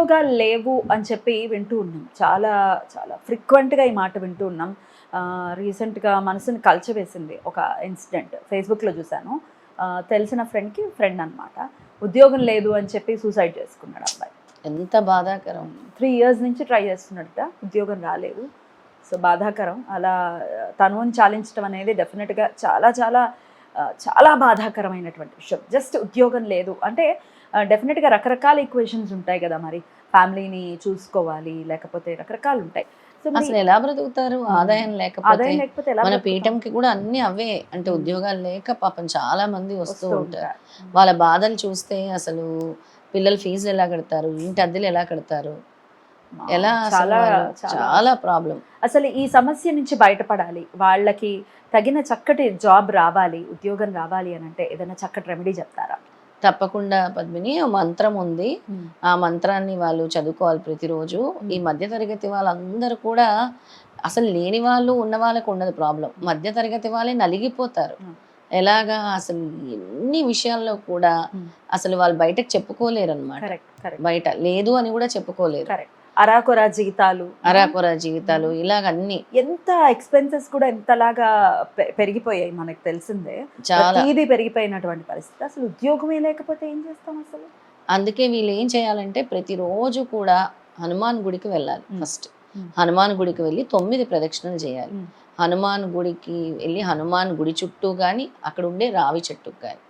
ఉద్యోగాలు లేవు అని చెప్పి వింటూ ఉన్నాం. చాలా చాలా frequent గా ఈ మాట వింటూ ఉన్నాం. ఆ, recent గా మనసుని కలిచివేసింది ఒక ఇన్సిడెంట్లో చూశాను. తెలిసిన friend కి ఫ్రెండ్ అన్నమాట. ఉద్యోగం లేదు అని చెప్పి సూసైడ్ చేసుకున్నాడు అబ్బాయి. ఎంత బాధాకరం. త్రీ ఇయర్స్ నుంచి ట్రై చేస్తున్నాడట ఉద్యోగం రాలేదు. సో బాధాకరం. అలా తనువుని చాలించడం అనేది డెఫినెట్గా చాలా చాలా చాలా బాధాకరమైనటువంటి విషయం. జస్ట్ ఉద్యోగం లేదు. అంటే డెఫినెట్గా రకరకాల ఈక్వేషన్స్ ఉంటాయి కదా మరి. ఫ్యామిలీని చూసుకోవాలి లేకపోతే రకరకాలు ఉంటాయి. అసలు ఎలా బ్రతుకుతారు? ఆదాయం లేకపోతే మన? పీఠంకి కూడా అన్ని అవే. అంటే. ఉద్యోగాలు లేక పాపం చాలా మంది వస్తూ ఉంటారు. వాళ్ళ బాధలు చూస్తే అసలు పిల్లల ఫీజులు ఎలా కడతారు? ఇంటి అద్దెలు ఎలా కడతారు? ఎలా చాలా చాలా. ప్రాబ్లం అసలు ఈ సమస్య నుంచి బయటపడాలి. వాళ్ళకి తగిన చక్కటి జాబ్ రావాలి ఉద్యోగం రావాలి అని అంటే ఏదైనా చక్కటి రెమెడీ చెప్తారా? తప్పకుండా పద్మిని మంత్రం ఉంది. ఆ మంత్రాన్ని వాళ్ళు చదువుకోవాలి ప్రతిరోజు. ఈ మధ్య తరగతి వాళ్ళందరూ కూడా అసలు లేని వాళ్ళు ఉన్న వాళ్ళకు ఉండదు ప్రాబ్లం మధ్య తరగతి వాళ్ళే నలిగిపోతారు. ఎలాగా అసలు ఎన్ని విషయాల్లో కూడా. అసలు వాళ్ళు బయటకు చెప్పుకోలేరు అనమాట బయట లేదు అని కూడా చెప్పుకోలేరు. కరెక్ట్. అరాకొరా జీవితాలు అరాకొర జీవితాలు ఇలాగ అన్ని. ఎంత ఎక్స్పెన్సెస్ కూడా ఎంతలాగా పెరిగిపోయాయి మనకు తెలిసిందే. చాలా. ప్రతిదీ పెరిగిపోయినటువంటి పరిస్థితి. అసలు ఉద్యోగమే లేకపోతే ఏం చేస్తాం అసలు? అందుకే వీళ్ళు ఏం చేయాలంటే ప్రతిరోజు కూడా హనుమాన్ గుడికి వెళ్ళాలి. ఫస్ట్. హనుమాన్ గుడికి వెళ్ళి తొమ్మిది ప్రదక్షిణలు చేయాలి. హనుమాన్ గుడికి వెళ్ళి హనుమాన్ గుడి చుట్టూ కానీ అక్కడ ఉండే రావి చెట్టుకు కానీ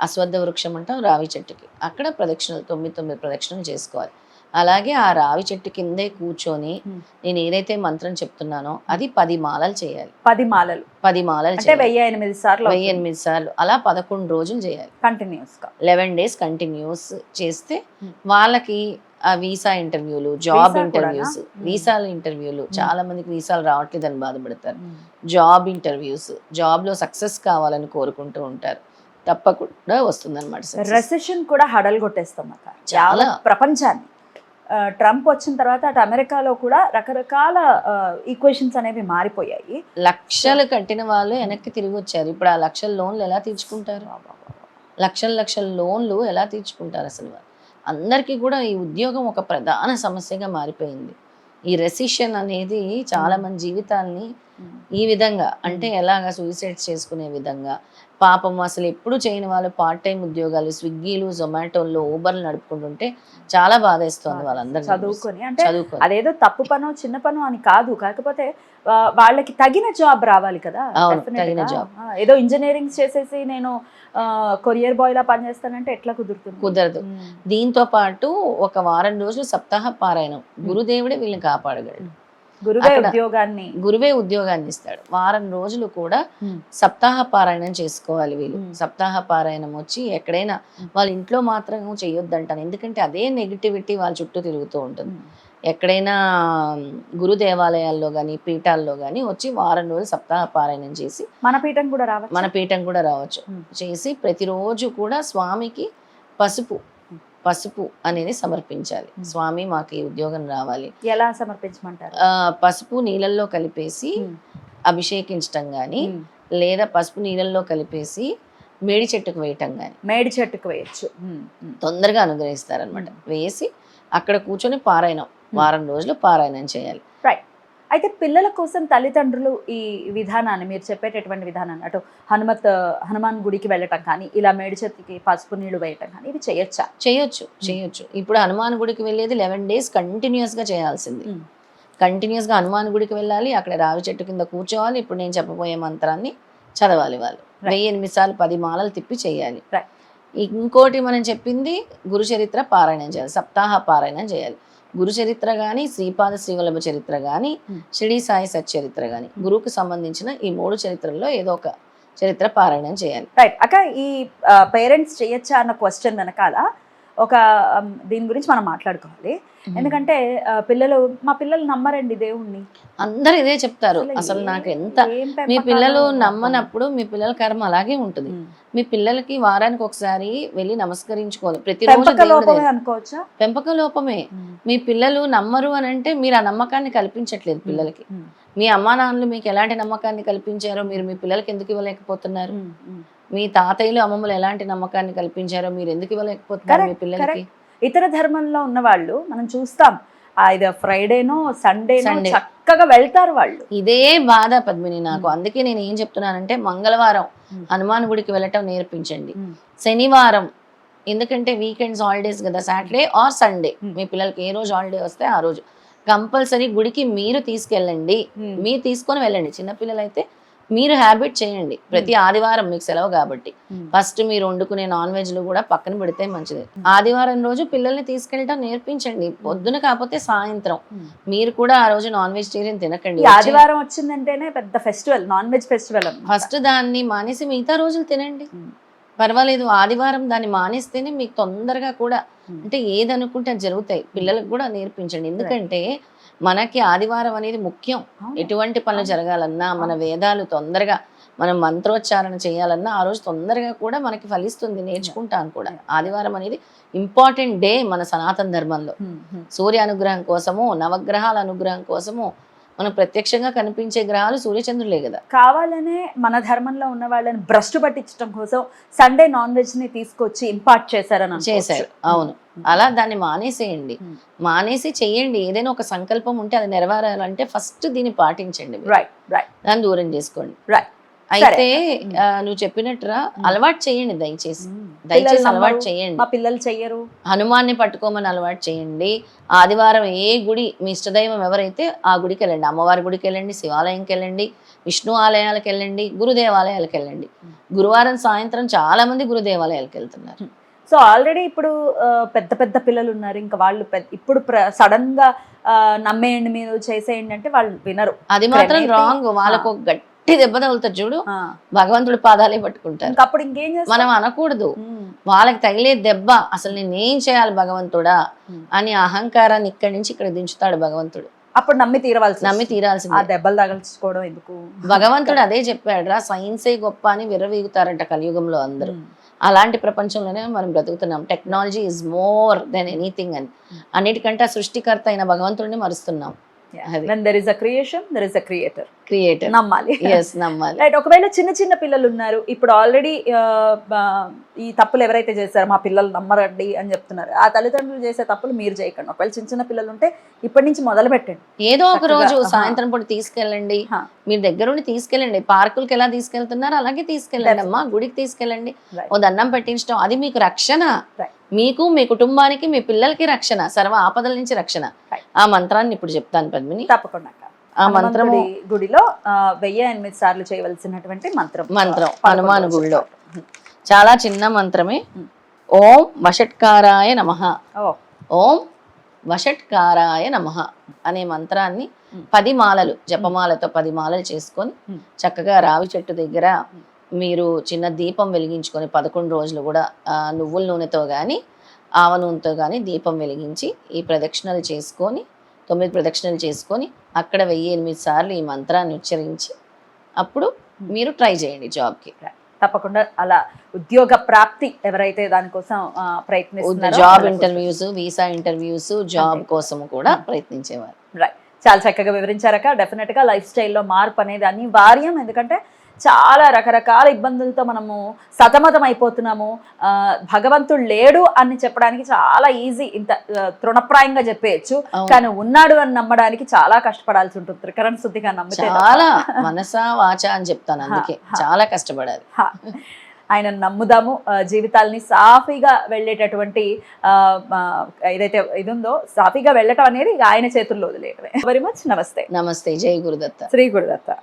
అశ్వత్థ వృక్షం అంటాం రావి చెట్టుకి. అక్కడ ప్రదక్షిణలు తొమ్మిది తొమ్మిది ప్రదక్షిణలు చేసుకోవాలి. అలాగే ఆ రావి చెట్టు కిందే కూర్చొని. నేను ఏదైతే మంత్రం చెప్తున్నానో అది పది మాలలు చేయాలి. పది మాలలు. పది మాలలు అంటే వెయ్యి ఎనిమిది సార్లు వెయ్యి ఎనిమిది సార్లు. అలా పదకొండు రోజులు చేయాలి. కంటిన్యూస్గా లెవెన్ డేస్ కంటిన్యూస్ చేస్తే. వాళ్ళకి ఆ వీసా ఇంటర్వ్యూలు జాబ్ ఇంటర్వ్యూస్. వీసాల ఇంటర్వ్యూలు చాలా మందికి వీసాలు రావట్లేదని బాధపడతారు. జాబ్ ఇంటర్వ్యూస్ జాబ్లో సక్సెస్ కావాలని కోరుకుంటూ ఉంటారు. తప్పకుండా వస్తుందన్నమాట success. రెసెషన్ కూడా హడల్ కొట్టేస్తాం అక్క. చాలా. ప్రపంచాన్ని. ట్రంప్ వచ్చిన తర్వాత అటు అమెరికాలో కూడా రకరకాల ఈక్వేషన్స్ అనేవి మారిపోయాయి. లక్షలు కట్టిన వాళ్ళు వెనక్కి తిరిగి వచ్చారు. ఇప్పుడు ఆ లక్షల లోన్లు ఎలా తీర్చుకుంటారు? లక్షల లక్షల లోన్లు ఎలా తీర్చుకుంటారు అసలు? అందరికీ కూడా ఈ ఉద్యోగం ఒక ప్రధాన సమస్యగా మారిపోయింది. ఈ రెసిషన్ అనేది చాలా మంది జీవితాల్ని ఈ విధంగా అంటే ఎలాగా సూసైడ్స్ చేసుకునే విధంగా పాపం అసలు ఎప్పుడు చేయని వాళ్ళు పార్ట్ టైం ఉద్యోగాలు స్విగ్గీలు జొమాటోల్లో ఊబర్లు నడుపుకుంటుంటే చాలా బాధేస్తుంది వాళ్ళందరూ చదువుకొని. అంటే అదేదో తప్పు పనో చిన్న పనో అని కాదు. కాకపోతే వాళ్ళకి తగిన జాబ్ రావాలి కదా. తగిన. ఆ, ఏదో ఇంజనీరింగ్ చేసేసి నేను కొరియర్ బాయ్ లా పనిచేస్తానంటే ఎట్లా కుదురుతుంది? కుదరదు. దీంతో పాటు ఒక వారం రోజులు సప్తాహ పారాయణం. గురుదేవుడే వీళ్ళని కాపాడగలడు. గురువే ఉద్యోగాన్ని గురువే ఉద్యోగాన్ని ఇస్తాడు వారం రోజులు కూడా. సప్తాహ పారాయణం చేసుకోవాలి వీళ్ళు. సప్తాహ పారాయణం వచ్చి ఎక్కడైనా. వాళ్ళ ఇంట్లో మాత్రం చేయొద్దంటాను ఎందుకంటే అదే నెగిటివిటీ వాళ్ళ చుట్టూ తిరుగుతూ ఉంటుంది. ఎక్కడైనా గురు దేవాలయాల్లో కానీ పీఠాల్లో కానీ వచ్చి వారం రోజులు సప్తాహ పారాయణం చేసి మన పీఠం కూడా రావచ్చు మన పీఠం కూడా రావచ్చు. చేసి ప్రతిరోజు కూడా స్వామికి పసుపు పసుపు అనేది సమర్పించాలి. స్వామి మాకు ఈ ఉద్యోగం రావాలి. ఎలా సమర్పించమంటారు? ఆ, పసుపు నీళ్ళల్లో కలిపేసి. అభిషేకించటం కానీ. లేదా పసుపు నీళ్ళల్లో కలిపేసి మేడి చెట్టుకు వేయటం కానీ మేడి చెట్టుకు వేయచ్చు. తొందరగా అనుగ్రహిస్తారనమాట. వేసి అక్కడ కూర్చొని పారాయణం. వారం రోజులు పారాయణం చేయాలి. రైట్ అయితే పిల్లల కోసం తల్లిదండ్రులు ఈ విధానాన్ని మీరు చెప్పేటటువంటి విధానాన్ని అటు హనుమత్ హనుమాన్ గుడికి వెళ్ళటం కానీ ఇలా మేడి చెట్టుకి పసుపు నీళ్ళు వేయటం కానీ ఇవి చేయొచ్చా చేయొచ్చు చేయొచ్చు ఇప్పుడు హనుమాన్ గుడికి వెళ్ళేది లెవెన్ డేస్ కంటిన్యూస్గా చేయాల్సింది మ్మ్. కంటిన్యూస్గా హనుమాన్ గుడికి వెళ్ళాలి అక్కడ రావి చెట్టు కింద కూర్చోవాలి ఇప్పుడు నేను చెప్పబోయే మంత్రాన్ని చదవాలి వాళ్ళు. వెయ్యి ఎనిమిది సార్లు పది మాలలు తిప్పి చేయాలి. ఇంకోటి మనం చెప్పింది గురు చరిత్ర పారాయణం చేయాలి సప్తాహ పారాయణం చేయాలి. గురు చరిత్ర కానీ శ్రీపాద శ్రీవల్లభ చరిత్ర కానీ. షిరిడి సాయి సచ్చరిత్ర కానీ గురువుకు సంబంధించిన ఈ మూడు చరిత్రల్లో ఏదో ఒక చరిత్ర పారాయణం చేయాలి. రైట్ అక్క ఈ పేరెంట్స్ చేయొచ్చా అన్న క్వశ్చన్ వెనకాల ఒక దీని గురించి మనం మాట్లాడుకోవాలి. ఎందుకంటే పిల్లలు మా పిల్లలు నమ్మరండి దేవుణ్ణి. అందరు ఇదే చెప్తారు. అసలు నాకు ఎంత మీ పిల్లలు నమ్మనప్పుడు మీ పిల్లల కర్మ అలాగే ఉంటుంది. మీ పిల్లలకి వారానికి ఒకసారి వెళ్ళి నమస్కరించుకోవాలి. ప్రతిరోజు పెంపక లోపమే దగ్గర. అనుకోవచ్చా? పెంపక లోపమే. మీ పిల్లలు నమ్మరు అని అంటే మీరు ఆ నమ్మకాన్ని కల్పించట్లేదు పిల్లలకి. మీ అమ్మా నాన్నలు మీకు ఎలాంటి నమ్మకాన్ని కల్పించారో మీరు మీ పిల్లలకి ఎందుకు ఇవ్వలేకపోతున్నారు. మీ తాతయ్యలు అమ్మమ్మలు ఎలాంటి నమ్మకాన్ని కల్పించారో మీరు ఎందుకు ఇవ్వలేకపోతున్నారు మీ పిల్లలకి. ఇతర ధర్మంలో ఉన్న వాళ్ళు మనం చూస్తాం ఇది ఫ్రైడేనో సండేనో. చక్కగా వెళ్తారు వాళ్ళు ఇదే బాధ పద్మిని నాకు అందుకే నేను ఏం చెప్తున్నానంటే మంగళవారం Hmm. హనుమాన్ గుడికి వెళ్ళటం నేర్పించండి Hmm. శనివారం ఎందుకంటే వీకెండ్స్ హాలిడేస్ కదా సాటర్డే ఆర్ సండే Hmm. మీ పిల్లలకి ఏ రోజు హాలిడే వస్తే ఆ రోజు కంపల్సరీ గుడికి మీరు తీసుకెళ్ళండి. మీరు తీసుకొని వెళ్ళండి చిన్నపిల్లలు అయితే మీరు హ్యాబిట్ చేయండి. ప్రతి ఆదివారం మీకు సెలవు కాబట్టి. ఫస్ట్ మీరు వండుకునే నాన్ వెజ్లు కూడా పక్కన పెడితే మంచిది. ఆదివారం రోజు పిల్లల్ని తీసుకెళ్ళటం నేర్పించండి. పొద్దున కాకపోతే సాయంత్రం. మీరు కూడా ఆ రోజు నాన్ వెజిటేరియన్ తినకండి ఆదివారం వచ్చిందంటేనే పెద్ద festival non veg festival first దాన్ని మానేసి మిగతా రోజులు తినండి. పర్వాలేదు ఆదివారం దాన్ని మానేస్తేనే మీకు తొందరగా కూడా. అంటే ఏది అనుకుంటే అది జరుగుతాయి. పిల్లలకు కూడా నేర్పించండి. ఎందుకంటే మనకి ఆదివారం అనేది ముఖ్యం. ఎటువంటి పనులు జరగాలన్నా మన వేదాలు తొందరగా మనం మంత్రోచ్చారణ చేయాలన్నా ఆ రోజు తొందరగా కూడా మనకి ఫలిస్తుంది నేర్చుకుంటాం కూడా. ఆదివారం అనేది ఇంపార్టెంట్ డే మన సనాతన ధర్మంలో. సూర్య అనుగ్రహం కోసము నవగ్రహాల అనుగ్రహం కోసము మనం ప్రత్యక్షంగా కనిపించే గ్రహాలు సూర్యచంద్రులే కదా. కావాలనే మన ధర్మంలో ఉన్న వాళ్ళని భ్రష్టు పట్టించడం కోసం సండే నాన్ వెజ్ని తీసుకొచ్చి ఇంపార్ట్ చేశారని. చేశారు. అవును. అలా దాన్ని మానేసేయండి. Hmm. మానేసి చెయ్యండి ఏదైనా ఒక సంకల్పం ఉంటే అది నెరవేరాలంటే ఫస్ట్ దీన్ని పాటించండి. రైట్ రైట్ దాన్ని దూరం చేసుకోండి. రైట్ అయితే నువ్వు చెప్పినట్టురా అలవాటు చేయండి దయచేసి. దయచేసి అలవాటు చేయండి. మా పిల్లలు చెయ్యరు. హనుమాన్ని పట్టుకోమని అలవాటు చేయండి. ఆదివారం ఏ గుడి మీ ఇష్టదైవం ఎవరైతే ఆ గుడికి వెళ్ళండి. అమ్మవారి గుడికి వెళ్ళండి శివాలయంకి వెళ్ళండి విష్ణు ఆలయాలకు వెళ్ళండి గురుదేవాలయాలకు వెళ్ళండి. గురువారం సాయంత్రం చాలా మంది గురుదేవాలయాలకు వెళ్తున్నారు. సో ఆల్రెడీ ఇప్పుడు పెద్ద పెద్ద పిల్లలు ఉన్నారు. ఇంకా వాళ్ళు ఇప్పుడు సడన్గా నమ్మేయండి మీరు చేసేయండి అంటే వాళ్ళు వినరు. అది మాత్రం రాంగ్. వాళ్ళకు ఒక గట్టి దెబ్బ తగులుతుంది చూడు. భగవంతుడి పాదాలే పట్టుకుంటారు. అప్పుడు ఇంకేం మనం అనకూడదు. వాళ్ళకి తగిలే దెబ్బ అసలు నేనేం చేయాలి భగవంతుడా. అని అహంకారాన్ని ఇక్కడి నుంచి ఇక్కడ దించుతాడు భగవంతుడు. అప్పుడు నమ్మి తీరవలసి నమ్మి. ఆ తీరాల్సిందే దెబ్బలు తగల్చుకోవడం ఎందుకు? భగవంతుడు అదే చెప్పాడు రా సైన్సే గొప్ప అని విర్రవీగుతారంట కలియుగంలో అందరూ. అలాంటి ప్రపంచంలోనే మనం బ్రతుకుతున్నాం. Technology is more than anything అని. అన్నిటికంటే ఆ సృష్టికర్త అయిన భగవంతుడిని మరుస్తున్నాం. There is a creation, there is a creator. Creator నమ్మాలి. ఎస్ నమ్మాలి. రైట్ ఒకవేళ చిన్న చిన్న పిల్లలు ఉన్నారు ఇప్పుడు ఆల్రెడీ ఈ తప్పులు ఎవరైతే చేశారో మా పిల్లలు నమ్మరండి అని చెప్తున్నారు. ఆ తల్లిదండ్రులు చేసే తప్పులు మీరు చేయకండి. ఒకవేళ చిన్న చిన్న పిల్లలు ఉంటే ఇప్పటి నుంచి మొదలు పెట్టండి. ఏదో ఒక రోజు. సాయంత్రం పూట తీసుకెళ్ళండి. మీరు దగ్గరుండి తీసుకెళ్ళండి. పార్కులకి ఎలా తీసుకెళ్తున్నారు అలాగే తీసుకెళ్ళండి అమ్మా. గుడికి తీసుకెళ్ళండి. ఓ దండం పెట్టించడం అది మీకు రక్షణ. మీకు మీ కుటుంబానికి మీ పిల్లలకి రక్షణ సర్వ ఆపదల నుంచి రక్షణ. ఆ మంత్రాన్ని ఇప్పుడు చెప్తాను పద్మిని తప్పకుండా. ఆ హనుమంతుడి గుడిలో వెయ్యి ఎనిమిది సార్లు చేయవలసినటువంటి మంత్రం మంత్రం హనుమాన్ గుడిలో. చాలా చిన్న మంత్రమే. ఓం వషట్కారాయ నమః ఓ వషట్కారాయ నమః అనే మంత్రాన్ని. పది మాలలు జపమాలతో పది మాలలు చేసుకొని. చక్కగా రావి చెట్టు దగ్గర. మీరు చిన్న దీపం వెలిగించుకొని పదకొండు రోజులు కూడా నువ్వుల నూనెతో కానీ ఆవ నూనెతో కానీ దీపం వెలిగించి ఈ ప్రదక్షిణలు చేసుకొని తొమ్మిది ప్రదక్షిణలు చేసుకొని అక్కడ వెయ్యి ఎనిమిది సార్లు ఈ మంత్రాన్ని ఉచ్చరించి అప్పుడు మీరు ట్రై చేయండి జాబ్కి తప్పకుండా అలా ఉద్యోగ ప్రాప్తి ఎవరైతే దానికోసం ప్రయత్నిస్తున్నారో job. Interviews visa interviews job. కోసం కూడా Hmm. ప్రయత్నించేవారు రైట్ చాలా చక్కగా వివరించారక డెఫినెట్గా లైఫ్ స్టైల్లో మార్పు అనేది అనివార్యం ఎందుకంటే చాలా రకరకాల ఇబ్బందులతో మనము సతమతం అయిపోతున్నాము భగవంతుడు లేడు అని చెప్పడానికి చాలా ఈజీ ఇంత తృణప్రాయంగా చెప్పేయచ్చు. కానీ ఉన్నాడు అని నమ్మడానికి చాలా కష్టపడాల్సి ఉంటుంది. త్రికరణ శుద్ధిగా నమ్మితే. చాలా మనసా వాచ అని చెప్తాను అందుకే. చాలా కష్టపడాలి. ఆయన నమ్ముదాము. జీవితాల్ని సాఫీగా వెళ్ళేటటువంటి ఏదైతే ఇది ఉందో సాఫీగా వెళ్ళటం అనేది ఆయన చేతుల్లో వదిలేయటమే వెరీ మచ్ నమస్తే. నమస్తే. జై గురుదత్త. శ్రీ గురుదత్త.